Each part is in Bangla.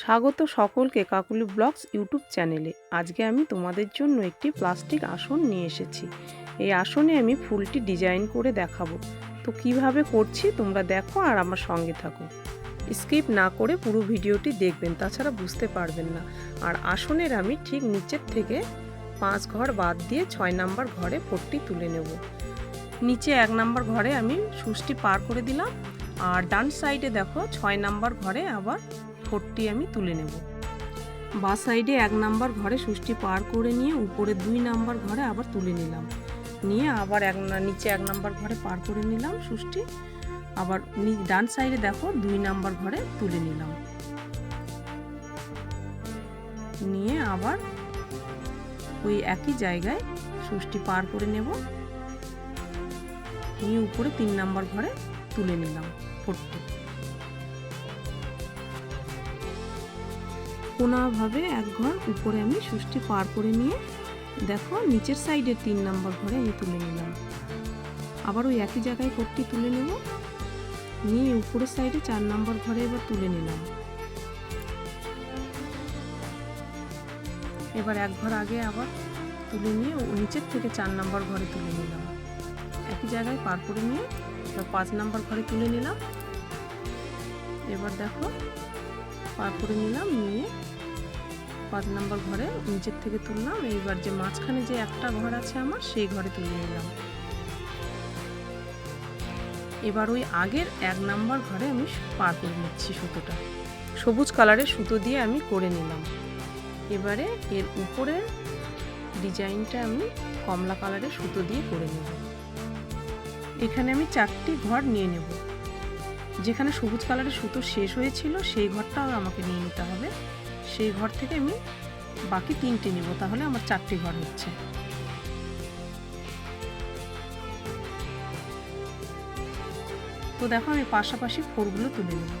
স্বাগত সকলকে কাকুলি ব্লগস ইউটিউব চ্যানেলে। আজকে আমি তোমাদের জন্য একটি প্লাস্টিক আসন নিয়ে এসেছি। এই আসনে আমি ফুলটি ডিজাইন করে দেখাবো। তো কীভাবে করছি তোমরা দেখো আর আমার সঙ্গে থাকো। স্কিপ না করে পুরো ভিডিওটি দেখবেন, তাছাড়া বুঝতে পারবেন না। আর আসনের আমি ঠিক নিচের থেকে পাঁচ ঘর বাদ দিয়ে ছয় নাম্বার ঘরে ফোরটি তুলে নেব। নিচে এক নাম্বার ঘরে আমি সুষ্টি পার করে দিলাম। আর ডান সাইডে দেখো ছয় নাম্বার ঘরে আবার ফোরটি আমি তুলে নেব। বা সাইডে এক নাম্বার ঘরে সুষ্টি পার করে নিয়ে উপরে দুই নাম্বার ঘরে আবার তুলে নিলাম। নিয়ে আবার এক নিচে এক নাম্বার ঘরে পার করে নিলাম সুষ্টি আবার ডান সাইডে দেখো দুই নাম্বার ঘরে তুলে নিলাম। নিয়ে আবার ওই একই জায়গায় সুষ্টি পার করে নেব। নিয়ে উপরে তিন নাম্বার ঘরে তুলে নিলাম ফোরটি কোনাভাবে এক ঘর উপরে আমি সুষ্টি পার করে নিয়ে, দেখো নিচের সাইডে তিন নাম্বার ঘরে আমি তুলে নিলাম। আবার ওই একই জায়গায় কোটটি তুলে নেব। নিয়ে উপরের সাইডে চার নাম্বার ঘরে এবার তুলে নিলাম। এবার এক ঘর আগে আবার তুলে নিয়ে নিচের থেকে চার নাম্বার ঘরে তুলে নিলাম। একই জায়গায় পার করে নিয়ে পাঁচ নাম্বার ঘরে তুলে নিলাম। এবার দেখো পার করে নিলাম, নিয়ে পাঁচ নাম্বার ঘরে নিচের থেকে তুললাম। এইবার যে মাঝখানে যে একটা ঘর আছে আমার, সেই ঘরে তুলে নিলাম। এবার ওই আগের এক নাম্বার ঘরে আমি পার করে নিচ্ছি সুতোটা। সবুজ কালারের সুতো দিয়ে আমি করে নিলাম। এবারে এর উপরের ডিজাইনটা আমি কমলা কালারের সুতো দিয়ে করে নেব এখানে আমি চারটি ঘর নিয়ে নেব। যেখানে সবুজ কালারের সুতো শেষ হয়েছিল, সেই ঘরটাও আমাকে নিয়ে নিতে হবে। সেই ঘর থেকে আমি বাকি তিনটে নেব, তাহলে আমার চারটি ঘর হচ্ছে। তো দেখো আমি পাশাপাশি ফোরগুলো তুলে নেব।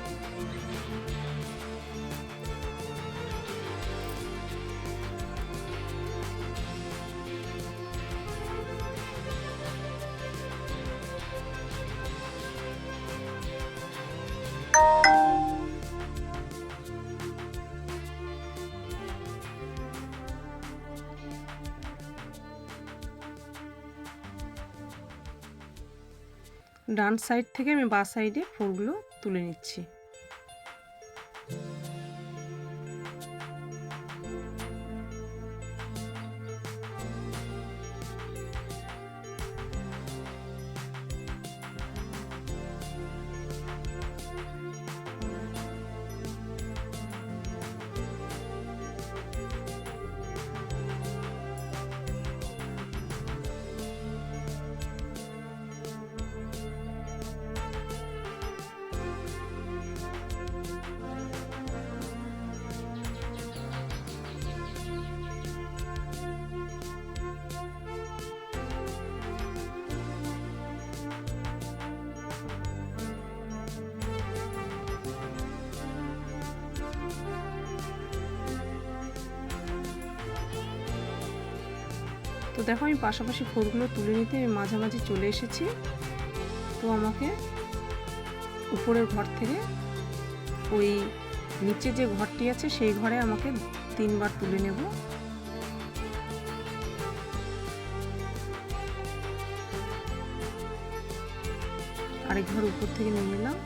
ডান সাইড থেকে আমি বা সাইডে ফুলগুলো তুলে নিচ্ছি। তো দেখো, আমি পাশাপাশি ফোরগুলো তুলে নিতে আমি মাঝামাঝি চলে এসেছি। তো আমাকে উপরের ঘর থেকে ওই নিচে যে ঘরটি আছে, সেই ঘরে আমাকে তিনবার তুলে নেব। আরেক ঘর উপর থেকে নিয়ে নিলাম।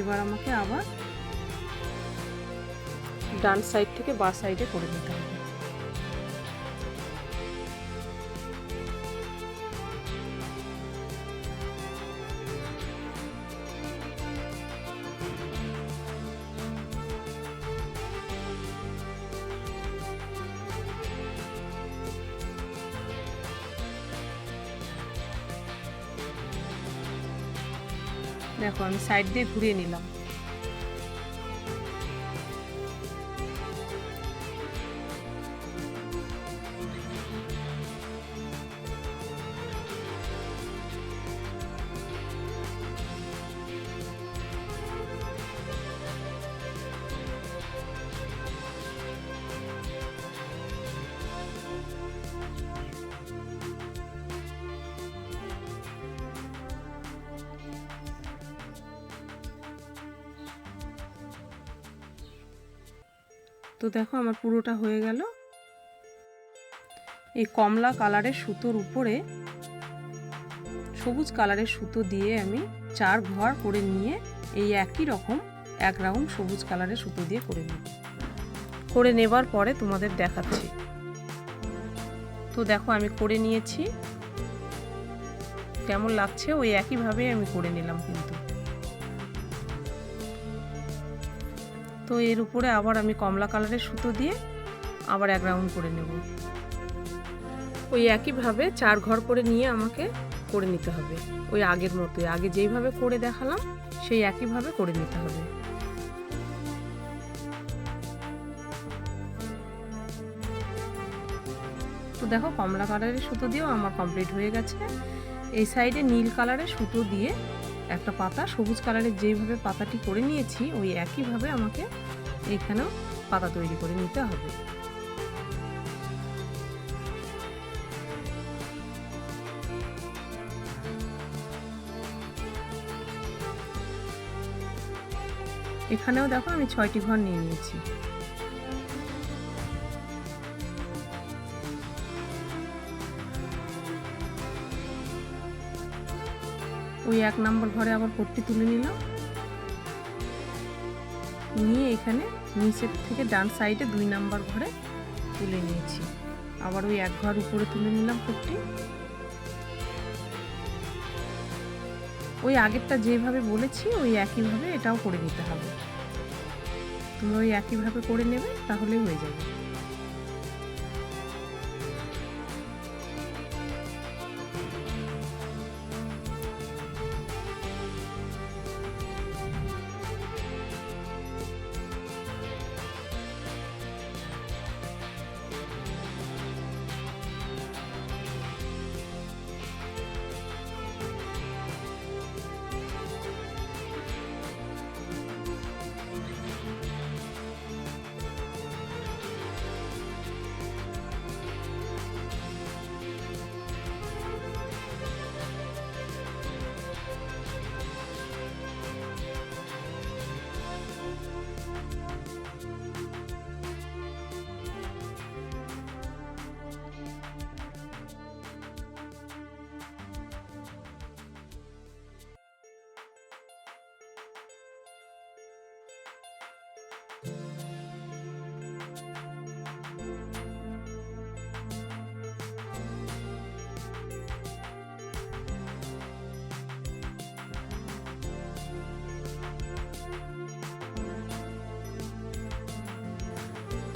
এবার আমাকে আবার ডান সাইড থেকে বা সাইডে করে দিতে হবে। দেখো আমি সাইড দিয়ে ঘুরিয়ে নিলাম। তো দেখো আমার পুরোটা হয়ে গেল। এই কমলা কালারের সুতোর উপরে সবুজ কালারের সুতো দিয়ে আমি চার ঘর করে নিয়ে এই একই রকম এক রাউন্ড সবুজ কালারের সুতো দিয়ে করে নেব করে নেবার পরে তোমাদের দেখাচ্ছি। তো দেখো আমি করে নিয়েছি। কেমন লাগছে ওই একইভাবে আমি করে নিলাম কিন্তু। তো এর উপরে আবার আমি কমলা কালারের সুতো দিয়ে আবার এক রাউন্ড করে নেব। ওই একইভাবে চার ঘর করে নিয়ে আমাকে করে নিতে হবে। ওই আগের মতোই, আগে যেইভাবে করে দেখালাম, সেই একইভাবে করে নিতে হবে। তো দেখো কমলা কালারের সুতো দিয়েও আমার কমপ্লিট হয়ে গেছে। এই সাইডে নীল কালারের সুতো দিয়ে একটা পাতা, সবুজ কালারের যেইভাবে পাতাটি করে নিয়েছি, ওই একইভাবে আমাকে এখানেও পাতা তৈরি করে নিতে হবে। এখানেও দেখো আমি ছয়টি ঘর নিয়ে নিয়েছি। ওই এক নম্বর ঘরে আবার পট্টি তুলে নিলাম। নিয়ে এখানে নিচের থেকে ডান সাইডে দুই নাম্বার ঘরে তুলে নিয়েছি। আবার ওই এক ঘর উপরে তুলে নিলাম পট্টি। ওই আগেরটা যেভাবে বলেছি, ওই একইভাবে এটাও করে নিতে হবে। তুমি ওই একইভাবে করে নেবে, তাহলেই হয়ে যাবে।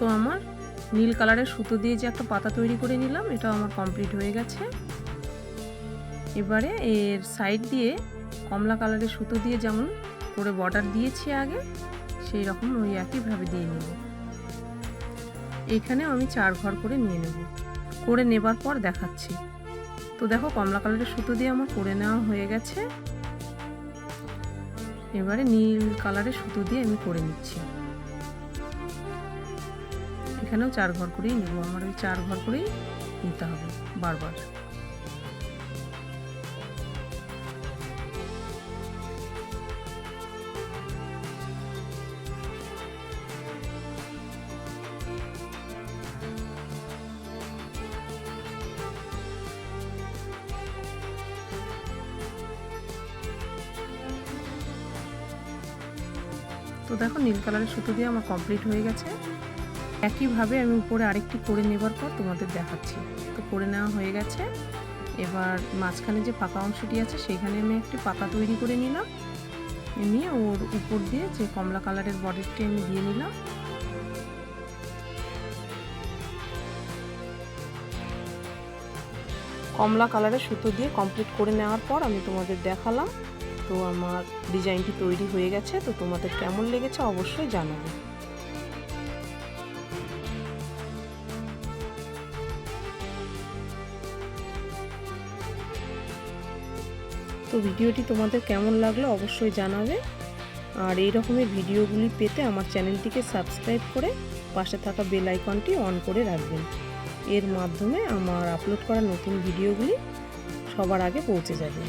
তো আমার। নীল কালারের সুতো দিয়ে যে একটা পাতা তৈরি করে নিলাম এটা আমার কমপ্লিট হয়ে গেছে। এবারে এর সাইড দিয়ে কমলা কালারের সুতো দিয়ে যেমন করে বর্ডার দিয়েছি আগে, সেই রকম ওই একইভাবে দিয়ে নেব। এইখানে আমি চার ঘর করে নিয়ে নেব। করে নেবার পর দেখাচ্ছি। তো দেখো, কমলা কালারের সুতো দিয়ে আমার করে নেওয়া হয়ে গেছে। এবারে নীল কালারের সুতো দিয়ে আমি করে নিচ্ছি। এখানেও চার ঘর করেই নেব। আমার ওই চার ঘর করেই নিতে হবে বারবার। তো দেখো নীল কালারের সুতো দিয়ে আমার কমপ্লিট হয়ে গেছে। একইভাবে আমি উপরে আরেকটি করে নেবার পর তোমাদের দেখাচ্ছি। তো করে নেওয়া হয়ে গেছে। এবার মাঝখানে যে পাকা অংশটি আছে, সেখানে আমি একটি পাতা তৈরি করে নিলাম। নিয়ে ওর উপর দিয়ে যে কমলা কালারের বডিটি আমি দিয়ে নিলাম। কমলা কালারের সুতো দিয়ে কমপ্লিট করে নেওয়ার পর আমি তোমাদের দেখালাম। তো আমার ডিজাইনটি তৈরি হয়ে গেছে। তো তোমাদের কেমন লেগেছে অবশ্যই জানাবে। তো ভিডিওটি তোমাদের কেমন লাগল অবশ্যই জানাবে। আর এই রকমের ভিডিওগুলি পেতে আমার চ্যানেলটিকে সাবস্ক্রাইব করে পাশে থাকা বেল আইকনটি অন করে রাখবেন। এর মাধ্যমে আমার আপলোড করা নতুন ভিডিওগুলি সবার আগে পৌঁছে যাবে।